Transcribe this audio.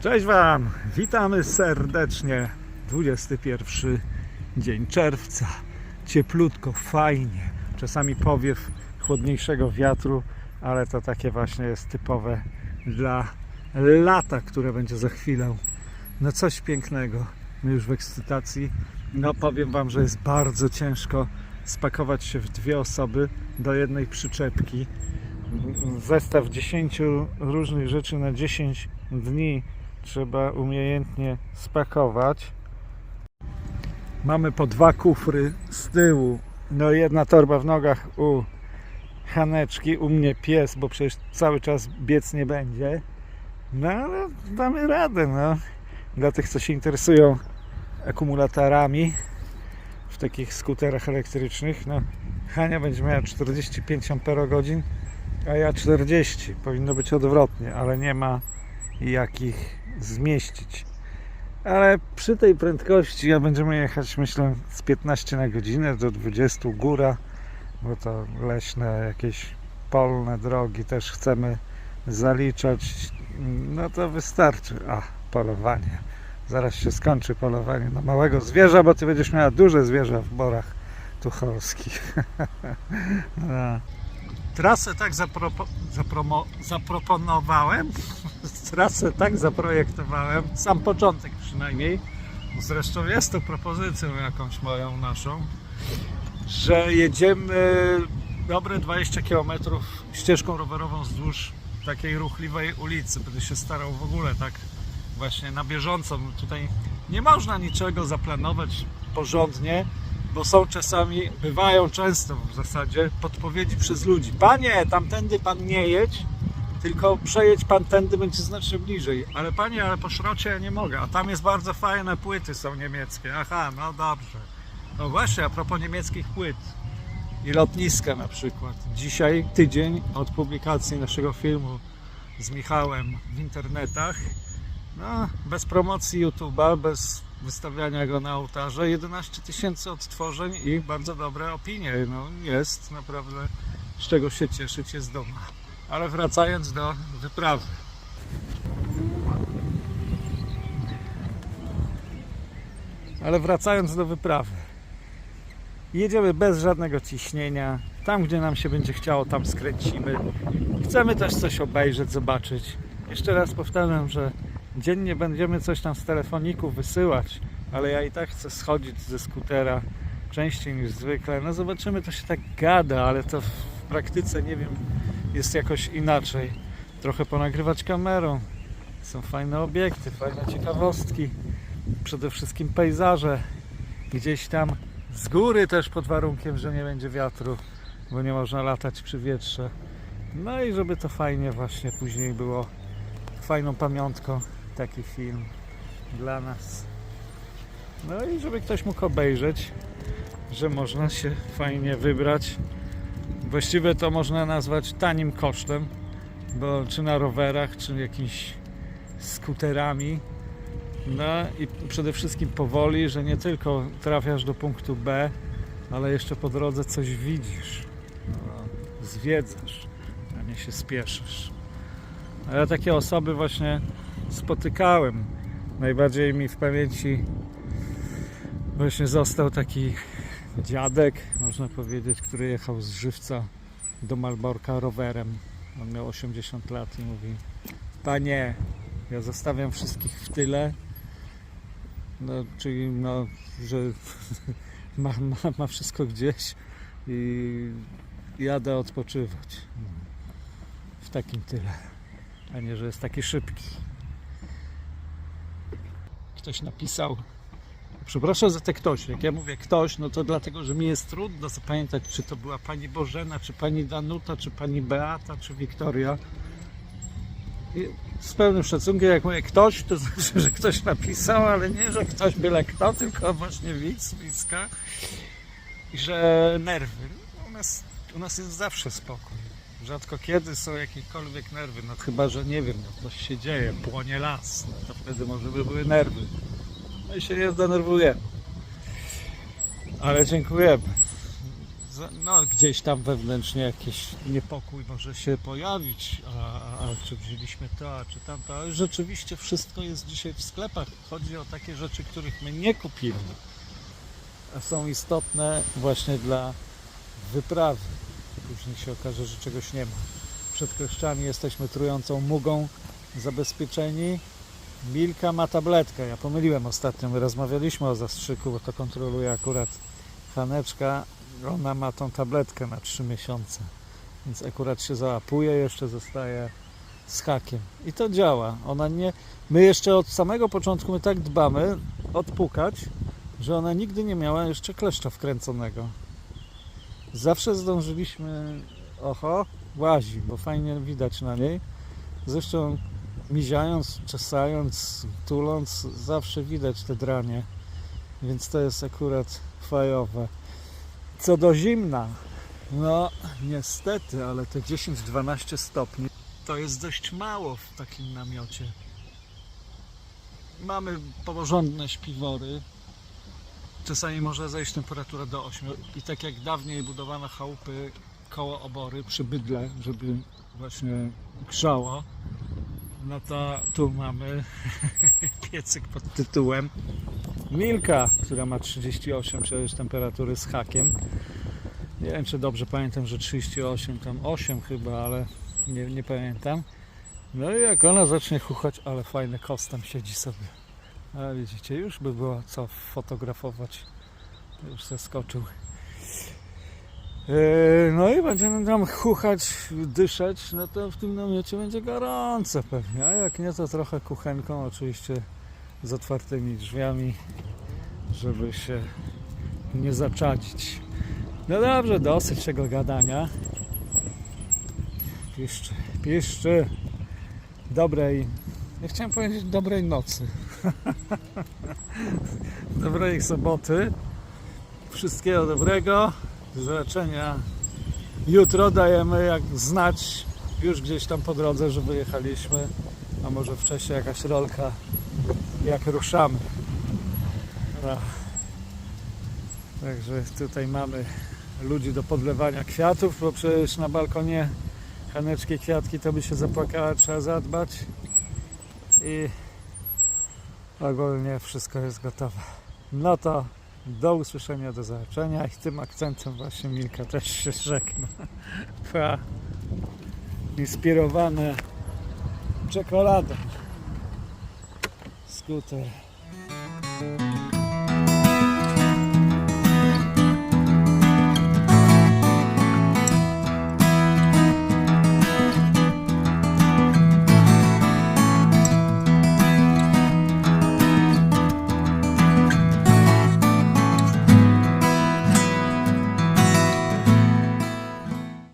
Cześć Wam! Witamy serdecznie. 21 dzień czerwca. Cieplutko, fajnie. Czasami powiew chłodniejszego wiatru, ale to takie właśnie jest typowe dla lata, które będzie za chwilę. No coś pięknego. My już w ekscytacji. No powiem Wam, że jest bardzo ciężko spakować się w dwie osoby do jednej przyczepki. Zestaw 10 różnych rzeczy na 10 dni trzeba umiejętnie spakować. Mamy po dwa kufry z tyłu. No jedna torba w nogach u Haneczki, u mnie pies, bo przecież cały czas biec nie będzie. No ale damy radę, no. Dla tych, co się interesują akumulatorami w takich skuterach elektrycznych, no Hania będzie miała 45 Ah, a ja 40. Powinno być odwrotnie, ale nie ma jak ich zmieścić. Ale przy tej prędkości ja będziemy jechać myślę z 15 na godzinę do 20 góra, bo to leśne jakieś polne drogi też chcemy zaliczać. No to wystarczy. A, polowanie. Zaraz się skończy polowanie na małego zwierza, bo ty będziesz miała duże zwierzę w borach tucholskich. no. Trasę tak zapropo, zaproponowałem, trasę tak zaprojektowałem, sam początek przynajmniej, zresztą jest to propozycją jakąś moją, naszą, że jedziemy dobre 20 km ścieżką rowerową wzdłuż takiej ruchliwej ulicy. Będę się starał w ogóle tak właśnie na bieżąco. Tutaj nie można niczego zaplanować porządnie, bo są czasami, bywają często w zasadzie podpowiedzi przez ludzi. Panie, tamtędy pan nie jedź, tylko przejedź pan tędy, będzie znacznie bliżej. Ale panie, ale po szrocie ja nie mogę, a tam jest bardzo fajne płyty są niemieckie. Aha, no dobrze. No właśnie, a propos niemieckich płyt i lotniska na przykład. Dzisiaj tydzień od publikacji naszego filmu z Michałem w internetach. No, bez promocji YouTube'a, bez wystawiania go na ołtarze. 11 tysięcy odtworzeń i bardzo dobre opinie. No, jest naprawdę z czego się cieszyć, jest doma. Ale wracając do wyprawy. Ale wracając do wyprawy. Jedziemy bez żadnego ciśnienia. Tam, gdzie nam się będzie chciało, tam skręcimy. Chcemy też coś obejrzeć, zobaczyć. Jeszcze raz powtarzam, że dziennie będziemy coś tam z telefoników wysyłać, ale ja i tak chcę schodzić ze skutera częściej niż zwykle. No zobaczymy, to się tak gada, ale to w praktyce nie wiem, jest jakoś inaczej. Trochę ponagrywać kamerą. Są fajne obiekty, fajne ciekawostki. Przede wszystkim pejzaże. Gdzieś tam z góry też pod warunkiem, że nie będzie wiatru, bo nie można latać przy wietrze. No i żeby to fajnie właśnie później było fajną pamiątką taki film dla nas. No i żeby ktoś mógł obejrzeć, że można się fajnie wybrać. Właściwie to można nazwać tanim kosztem, bo czy na rowerach, czy jakimiś skuterami. No i przede wszystkim powoli, że nie tylko trafiasz do punktu B, ale jeszcze po drodze coś widzisz, no, zwiedzasz, a nie się spieszysz. A ja takie osoby właśnie spotykałem. Najbardziej mi w pamięci właśnie został taki dziadek, można powiedzieć, który jechał z Żywca do Malborka rowerem. On miał 80 lat i mówi: Panie, ja zostawiam wszystkich w tyle. No, czyli no, że ma, ma, ma wszystko gdzieś i jadę odpoczywać. W takim tyle a nie, że jest taki szybki. Ktoś napisał. Przepraszam za te ktoś. Jak ja mówię ktoś, no to dlatego, że mi jest trudno zapamiętać, czy to była pani Bożena, czy pani Danuta, czy pani Beata, czy Wiktoria. I z pełnym szacunkiem, jak mówię ktoś, to znaczy, że ktoś napisał, ale nie, że ktoś byle kto, tylko właśnie widz, bliska. I że nerwy. U nas, u nas jest zawsze spokój. Rzadko kiedy są jakiekolwiek nerwy, no chyba, że nie wiem, no coś się dzieje, płonie las, no to wtedy może by były nerwy. No i się nie zdenerwujemy. Ale dziękujemy no, gdzieś tam wewnętrznie jakiś niepokój może się pojawić, a, a czy wzięliśmy to, a czy tamto, ale rzeczywiście wszystko jest dzisiaj w sklepach. Chodzi o takie rzeczy, których my nie kupimy, a są istotne właśnie dla wyprawy. Później się okaże, że czegoś nie ma. Przed kleszczami jesteśmy trującą mugą zabezpieczeni. Milka ma tabletkę. Ja pomyliłem ostatnio. My rozmawialiśmy o zastrzyku, bo to kontroluje akurat Haneczka. Ona ma tą tabletkę na 3 miesiące. Więc akurat się załapuje, jeszcze zostaje z hakiem. I to działa. Ona nie. My jeszcze od samego początku my tak dbamy odpukać, że ona nigdy nie miała jeszcze kleszcza wkręconego. Zawsze zdążyliśmy. Oho, łazi, bo fajnie widać na niej. Zresztą miziając, czesając, tuląc, zawsze widać te dranie. Więc to jest akurat fajowe. Co do zimna, no niestety, ale te 10-12 stopni to jest dość mało w takim namiocie. Mamy porządne śpiwory. Czasami może zejść temperatura do 8 i tak jak dawniej budowano chałupy koło obory przy bydle, żeby właśnie grzało, no to tu mamy piecyk pod tytułem Milka, która ma 38 przecież temperatury z hakiem. Nie wiem, czy dobrze pamiętam, że 38, tam 8 chyba, ale nie, nie pamiętam. No i jak ona zacznie chuchać, ale fajny kos tam siedzi sobie. A widzicie, już by było co fotografować. Już zaskoczył. Yy, No i będziemy tam chuchać, dyszeć, no to w tym namiocie będzie gorąco pewnie, a jak nie to trochę kuchenką, oczywiście z otwartymi drzwiami, żeby się nie zaczadzić. No dobrze, dosyć tego gadania. Piszczy, piszczy. Dobrej, ja chciałem powiedzieć dobrej nocy. dobrej soboty. Wszystkiego dobrego. Do zobaczenia. Jutro dajemy jak znać już gdzieś tam po drodze, że wyjechaliśmy, a może wcześniej jakaś rolka, jak ruszamy. No. Także tutaj mamy ludzi do podlewania kwiatów, bo przecież na balkonie Haneczki kwiatki to by się zapłakała, trzeba zadbać i ogólnie wszystko jest gotowe. No to do usłyszenia, do zobaczenia i tym akcentem właśnie Milka też się żegna. Pa. Inspirowane czekoladą. Skuter.